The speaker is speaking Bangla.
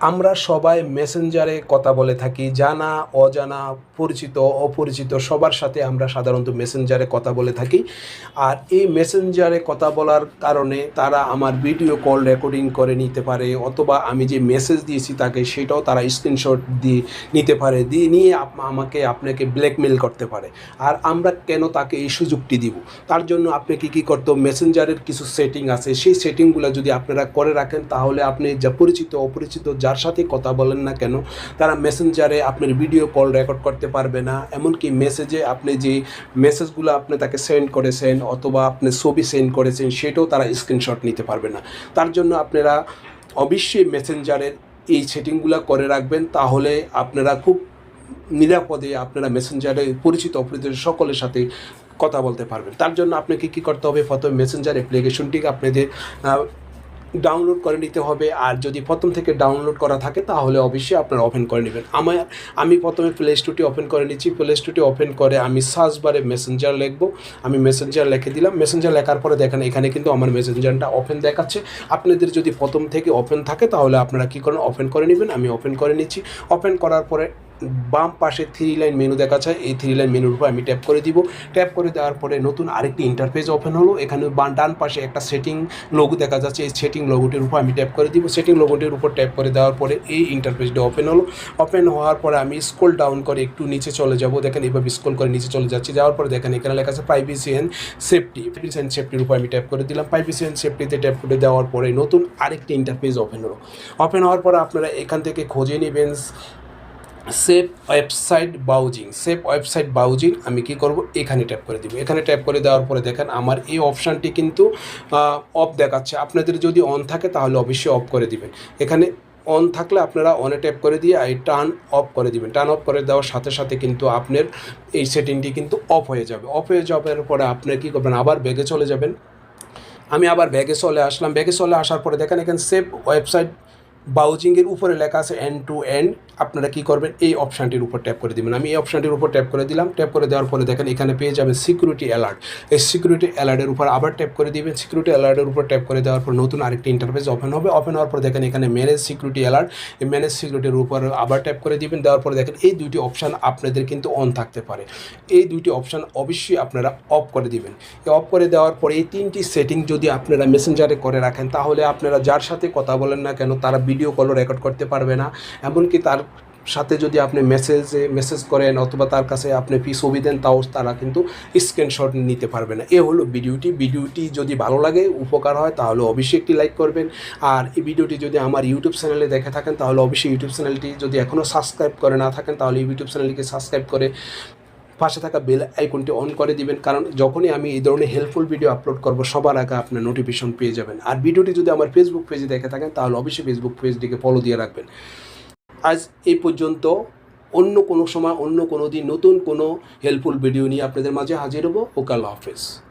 আমরা সবাই মেসেঞ্জারে কথা বলে থাকি, জানা, অজানা, পরিচিত, অপরিচিত, সবার সাথে আমরা সাধারণত মেসেঞ্জারে কথা বলে থাকি। আর এই মেসেঞ্জারে কথা বলার কারণে তারা আমার ভিডিও কল রেকর্ডিং করে নিতে পারে, অথবা আমি যে মেসেজ দিয়েছি তাকে সেটাও তারা স্ক্রিনশট দিয়ে নিতে পারে, দিয়ে নিয়ে আমাকে, আপনাকে ব্ল্যাকমেল করতে পারে। আর আমরা কেন তাকে এই সুযোগটি দিব? তার জন্য আপনাকে কী করতে মেসেঞ্জারের কিছু সেটিং আছে, সেই সেটিংগুলো যদি আপনারা করে রাখেন, তাহলে আপনি যা পরিচিত, অপরিচিত যার সাথে কথা বলেন না কেন, তারা মেসেঞ্জারে আপনার ভিডিও কল রেকর্ড করতে পারবে না। এমনকি মেসেজে আপনি যে মেসেজগুলো আপনি তাকে সেন্ড করেছেন অথবা আপনি ছবি সেন্ড করেছেন, সেটাও তারা স্ক্রিনশট নিতে পারবে না। তার জন্য আপনারা অবশ্যই মেসেঞ্জারের এই সেটিংগুলো করে রাখবেন, তাহলে আপনারা খুব নিরাপদে আপনারা মেসেঞ্জারে পরিচিত অপরিচিত সকলের সাথে কথা বলতে পারবেন। তার জন্য আপনাকে কী করতে হবে? প্রথমে মেসেঞ্জার অ্যাপ্লিকেশনটিকে আপনাদের ডাউনলোড করে নিতে হবে। আর যদি প্রথম থেকে ডাউনলোড করা থাকে, তাহলে অবশ্যই আপনারা ওপেন করে নেবেন। আমার, আমি প্রথমে প্লে স্টোরটি ওপেন করে নিচ্ছি। প্লে স্টোরটি ওপেন করে আমি সার্চ বারে মেসেঞ্জার লিখব। আমি মেসেঞ্জার লিখে দিলাম। মেসেঞ্জার লেখার পরে দেখেন, এখানে কিন্তু আমার মেসেঞ্জারটা ওপেন দেখাচ্ছে। আপনাদের যদি প্রথম থেকে ওপেন থাকে, তাহলে আপনারা কী করেন? ওপেন করে নেবেন। আমি ওপেন করে নিচ্ছি। ওপেন করার পরে বাম পাশে থ্রি লাইন মেনু দেখা যায় এই থ্রি লাইন মেনুর উপর আমি ট্যাপ করে দিব। ট্যাপ করে দেওয়ার পরে নতুন আরেকটি ইন্টারফেস ওপেন হলো। এখানে ডান পাশে একটা সেটিং লোগো দেখা যাচ্ছে। এই সেটিং লোগোটির উপর আমি ট্যাপ করে দিব। সেটিং লোগোটির উপর ট্যাপ করে দেওয়ার পরে এই ইন্টারফেসটা ওপেন হলো। ওপেন হওয়ার পরে আমি স্ক্রল ডাউন করে একটু নিচে চলে যাব। দেখেন এইভাবে স্ক্রল করে নিচে চলে যাচ্ছি। যাওয়ার পরে দেখেন এখানে লেখা আছে privacy and safety privacy and সেফটির উপর আমি ট্যাপ করে দিলাম। প্রাইভেসি অ্যান্ড সেফটিতে ট্যাপ করে দেওয়ার পরে নতুন আরেকটি ইন্টারফেস ওপেন হলো। ওপেন হওয়ার পরে আপনারা এখান থেকে খুঁজে নেবেন। Save website browsing save website browsing আমি কি করব? এখানে ট্যাপ করে দিব। এখানে ট্যাপ করে দেওয়ার পরে দেখেন আমার এই অপশানটি কিন্তু অফ দেখাচ্ছে। আপনাদের যদি অন থাকে তাহলে অবশ্যই অফ করে দিবেন। এখানে অন থাকলে আপনারা অনে ট্যাপ করে দিয়ে এই টার্ন অফ করে দিবেন। টার্ন অফ করে দেওয়ার সাথে সাথে কিন্তু আপনার এই সেটিংটি কিন্তু অফ হয়ে যাবে। অফ হয়ে যাওয়ার পরে আপনি কী করবেন? আবার ব্যাগে চলে যাবেন। আমি আবার ব্যাগে চলে আসলাম। ব্যাগে চলে আসার পরে দেখেন এখানে সেভ ওয়েবসাইট বাউজিংয়ের উপরে লেখা আছে এন্ড টু এন্ড আপনারা কী করবেন? এই অপশানটির উপর ট্যাপ করে দিবেন। আমি এই অপশানটির উপর ট্যাপ করে দিলাম। ট্যাপ করে দেওয়ার পরে দেখেন এখানে পেয়ে যাবেন সিকিউরিটি অ্যালার্ট এই সিকিউরিটি অ্যালার্টের উপর আবার ট্যাপ করে দিবেন। সিকিউরিটি অ্যালার্টের উপর ট্যাপ করে দেওয়ার পর নতুন আরেকটি ইন্টারফেস ওপেন হবে। ওপেন হওয়ার পর দেখেন এখানে ম্যানেজ সিকিউরিটি অ্যালার্ট এই ম্যানেজ সিকিউরিটির উপর আবার ট্যাপ করে দিবেন। দেওয়ার পরে দেখেন এই দুইটি অপশান আপনাদের কিন্তু অন থাকতে পারে। এই দুইটি অপশান অবশ্যই আপনারা অফ করে দিবেন। অফ করে দেওয়ার পরে এই তিনটি সেটিং যদি আপনারা মেসেঞ্জারে করে রাখেন, তাহলে আপনারা যার সাথে কথা বলেন না কেন, তারা ভিডিও কলও রেকর্ড করতে পারবে না। এমনকি তার সাথে যদি আপনি মেসেজে মেসেজ করেন অথবা তার কাছে আপনি ফি ছবি দেন, তাও তারা কিন্তু স্ক্রিনশট নিতে পারবে না। এ হলো ভিডিওটি। ভিডিওটি যদি ভালো লাগে, উপকার হয়, তাহলে অবশ্যই একটি লাইক করবেন। আর এই ভিডিওটি যদি আমার ইউটিউব চ্যানেলে দেখে থাকেন, তাহলে অবশ্যই ইউটিউব চ্যানেলটি যদি এখনও সাবস্ক্রাইব করে না থাকেন, তাহলে ইউটিউব চ্যানেলটিকে সাবস্ক্রাইব করে পাশে থাকা বেল আইকনটি অন করে দিবেন। কারণ যখনই আমি এই ধরনের হেল্পফুল ভিডিও আপলোড করব, সবার আগে আপনার নোটিফিকেশন পেয়ে যাবেন। আর ভিডিওটি যদি আমার ফেসবুক পেজে দেখে থাকেন, তাহলে অবশ্যই ফেসবুক পেজটিকে ফলো দিয়ে রাখবেন। আজ এই পর্যন্ত। অন্য কোনো সময়, অন্য কোনো দিন নতুন কোনো হেল্পফুল ভিডিও নিয়ে আপনাদের মাঝে হাজির হব। ওকাল হাফেজ।